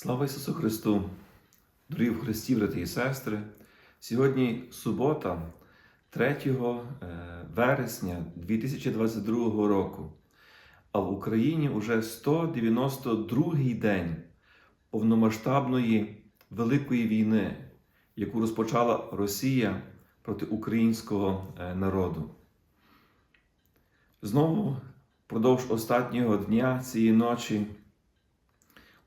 Слава Ісусу Христу! Дорогі в Христі, брати і сестри! Сьогодні субота, 3 е, вересня 2022 року, а в Україні вже 192-й день повномасштабної Великої війни, яку розпочала Росія проти українського е, народу. Знову впродовж останнього дня цієї ночі.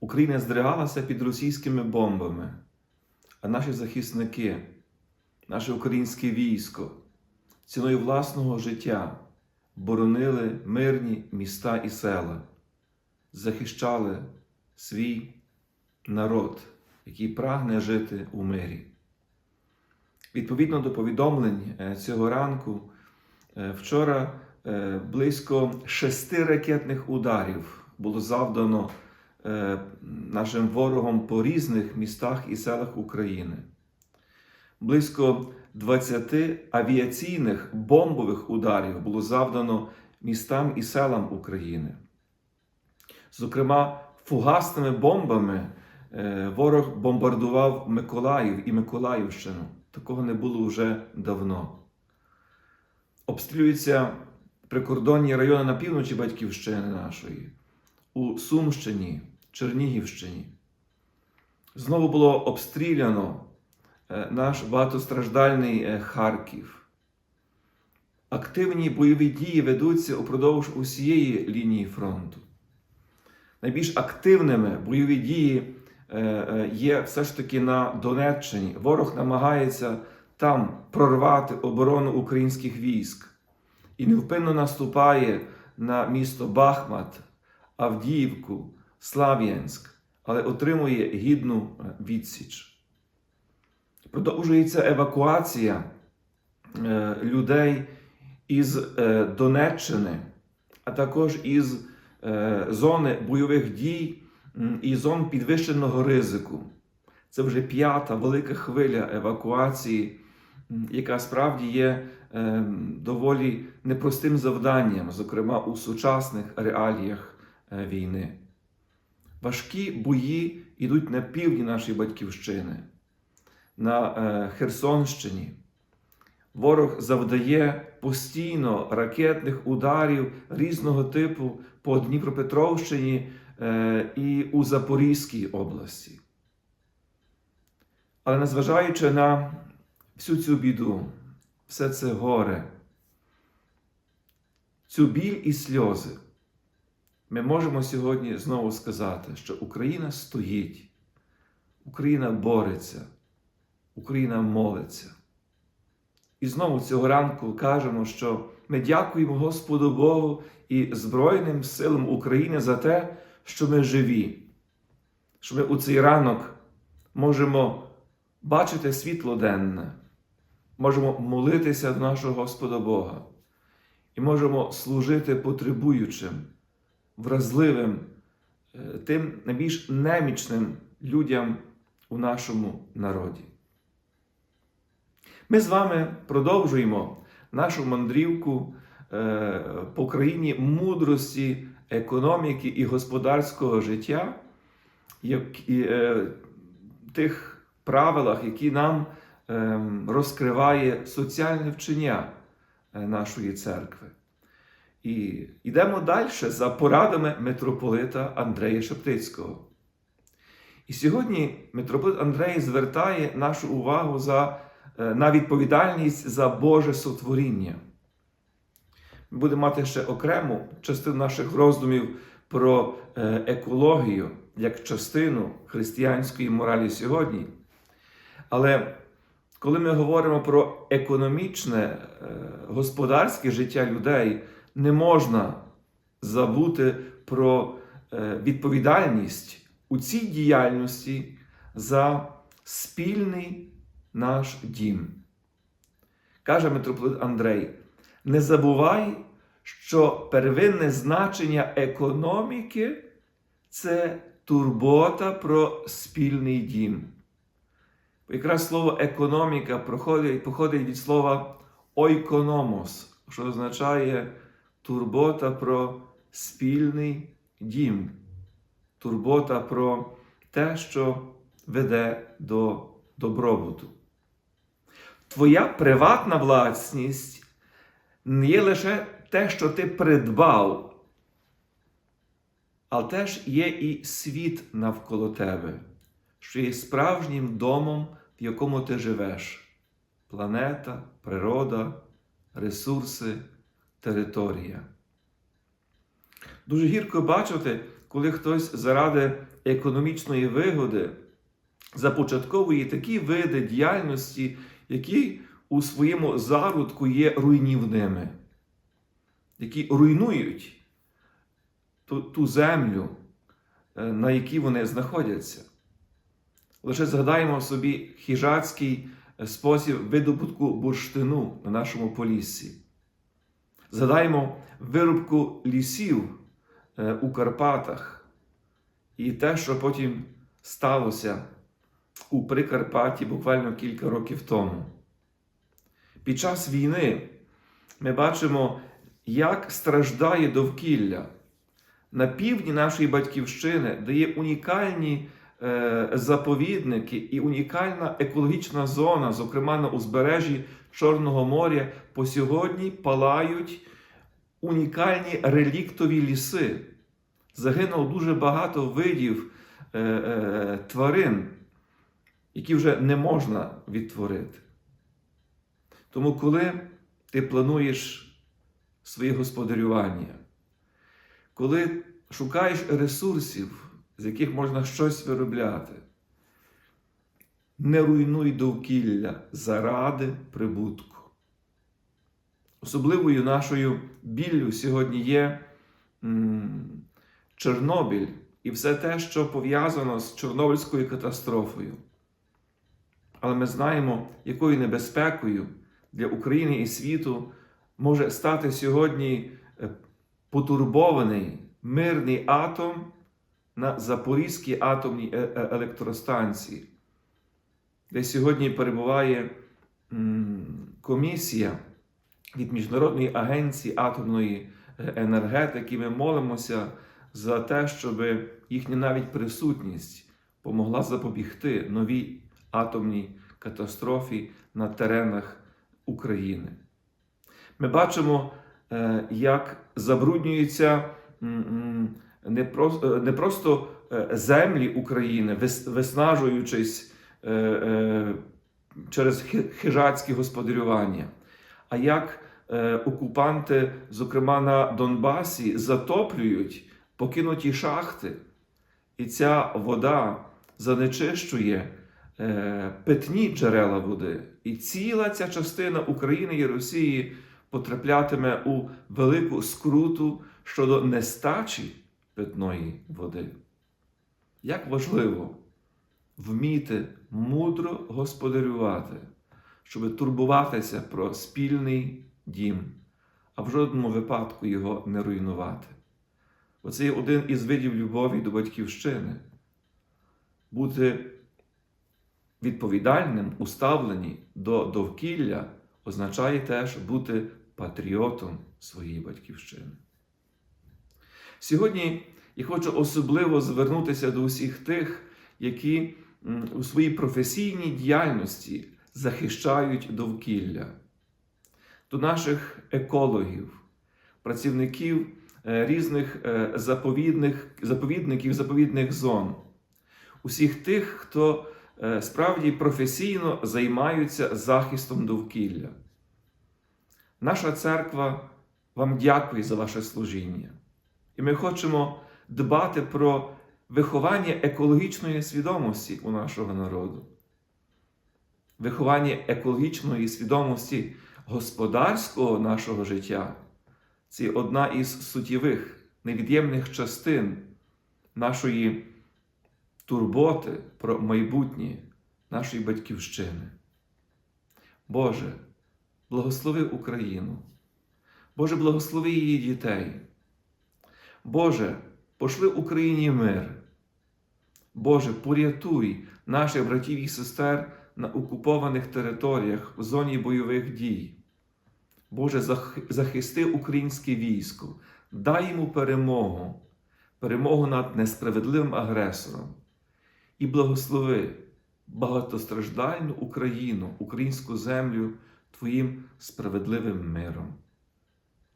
Україна здригалася під російськими бомбами, а наші захисники, наше українське військо ціною власного життя боронили мирні міста і села, захищали свій народ, який прагне жити у мирі. Відповідно до повідомлень е, цього ранку, е, вчора е, близько шести ракетних ударів було завдано нашим ворогом по різних містах і селах України. Близько 20 авіаційних бомбових ударів було завдано містам і селам України. Зокрема, фугасними бомбами е, ворог бомбардував Миколаїв і Миколаївщину. Такого не було вже давно. Обстрілюються прикордонні райони на півночі Батьківщини нашої, у Сумщині, Чернігівщині. Знову було обстріляно е, наш багатостраждальний е, Харків. Активні бойові дії ведуться упродовж усієї лінії фронту. Найбільш активними бойові дії е, є все ж таки на Донеччині. Ворог намагається там прорвати оборону українських військ і невпинно наступає на місто Бахмат, Авдіївку, Слав'янськ, але отримує гідну е, відсіч. Продовжується евакуація е, людей із е, Донеччини, а також із зони бойових дій і зон підвищеного ризику. Це вже п'ята велика хвиля евакуації, яка справді є доволі непростим завданням, зокрема у сучасних реаліях війни. Важкі бої йдуть на півдні нашої батьківщини, на е, Херсонщині. Ворог завдає постійно ракетних ударів різного типу по Дніпропетровщині е, і у Запорізькій області. Але незважаючи на всю цю біду, все це горе, цю біль і сльози, ми можемо сьогодні знову сказати, що Україна стоїть, Україна бореться, Україна молиться. І знову цього ранку кажемо, що ми дякуємо Господу Богу і Збройним силам України за те, що ми живі, що ми у цей ранок можемо бачити світло денне, можемо молитися до нашого Господа Бога і можемо служити потребуючим, вразливим, е, тим найбільш немічним людям у нашому народі. Ми з вами продовжуємо нашу мандрівку е, по країні мудрості, економіки і господарського життя, е, тих правилах, які нам е, розкриває соціальне вчення нашої церкви. І йдемо далі за порадами митрополита Андрея Шептицького. І сьогодні митрополит Андрей звертає нашу увагу за е, на відповідальність за Боже сотворіння. Ми будемо мати ще окрему частину наших роздумів про е, екологію як частину християнської моралі сьогодні. Але коли ми говоримо про економічне, е, господарське життя людей, не можна забути про відповідальність у цій діяльності за спільний наш дім. Каже митрополит Андрей: не забувай, що первинне значення економіки це турбота про спільний дім. Якраз слово економіка походить від слова ойкономос, що означає турбота про спільний дім, турбота про те, що веде до добробуту. Твоя приватна власність не є лише те, що ти придбав, але теж є і світ навколо тебе, що є справжнім домом, в якому ти живеш. Планета, природа, ресурси, територія. Дуже гірко бачити, коли хтось заради економічної вигоди започатковує такі види діяльності, які у своєму зародку є руйнівними, які руйнують ту, ту землю, е, на якій вони знаходяться. Лише згадаємо собі хижацький е, спосіб видобутку бурштину на нашому поліссі. Згадаємо вирубку лісів е, у Карпатах і те, що потім сталося у Прикарпатті буквально кілька років тому. Під час війни ми бачимо, як страждає довкілля. На півдні нашої батьківщини, де є унікальні заповідники і унікальна екологічна зона, зокрема на узбережжі Чорного моря, по сьогодні палають унікальні реліктові ліси. Загинуло дуже багато видів е, е, тварин, які вже не можна відтворити. Тому, коли ти плануєш своє господарювання, коли шукаєш ресурсів, з яких можна щось виробляти, не руйнуй довкілля заради прибутку. Особливою нашою біллю сьогодні є Чорнобиль і все те, що пов'язано з Чорнобильською катастрофою. Але ми знаємо, якою небезпекою для України і світу може стати сьогодні е, потурбований мирний атом на Запорізькій атомній е- е- електростанції, де сьогодні перебуває комісія від Міжнародної агенції атомної е, енергетики. Ми молимося за те, щоб їхня навіть присутність помогла запобігти новій атомній катастрофі на теренах України. Ми бачимо, як м, не просто, не просто е, землі України, виснажуючись е, е, через хи- хижацьке господарювання, а як е, окупанти, зокрема на Донбасі, затоплюють покинуті шахти, і ця вода занечищує е, питні джерела води. І ціла ця частина України і Росії потраплятиме у велику скруту щодо нестачі питної води. Як важливо вміти мудро господарювати, щоб турбуватися про спільний дім, а в жодному випадку його не руйнувати. Оце є один із видів любові до батьківщини. Бути відповідальним у ставленні до довкілля означає теж бути патріотом своєї батьківщини. Сьогодні я хочу особливо звернутися до усіх тих, які у своїй професійній діяльності захищають довкілля, до наших екологів, працівників е, різних е, заповідних, заповідників, заповідних зон, усіх тих, хто е, справді професійно займаються захистом довкілля. Наша церква вам дякує за ваше служіння. І ми хочемо дбати про виховання екологічної свідомості у нашого народу, виховання екологічної свідомості господарського нашого життя це одна із суттєвих, невід'ємних частин нашої турботи про майбутнє нашої батьківщини. Боже, благослови Україну. Боже, благослови її дітей. Боже, пошли Україні мир. Боже, порятуй наших братів і сестер на окупованих територіях в зоні бойових дій. Боже, захисти українське військо, дай йому перемогу, перемогу над несправедливим агресором. і благослови багатостраждальну Україну, українську землю Твоїм справедливим миром.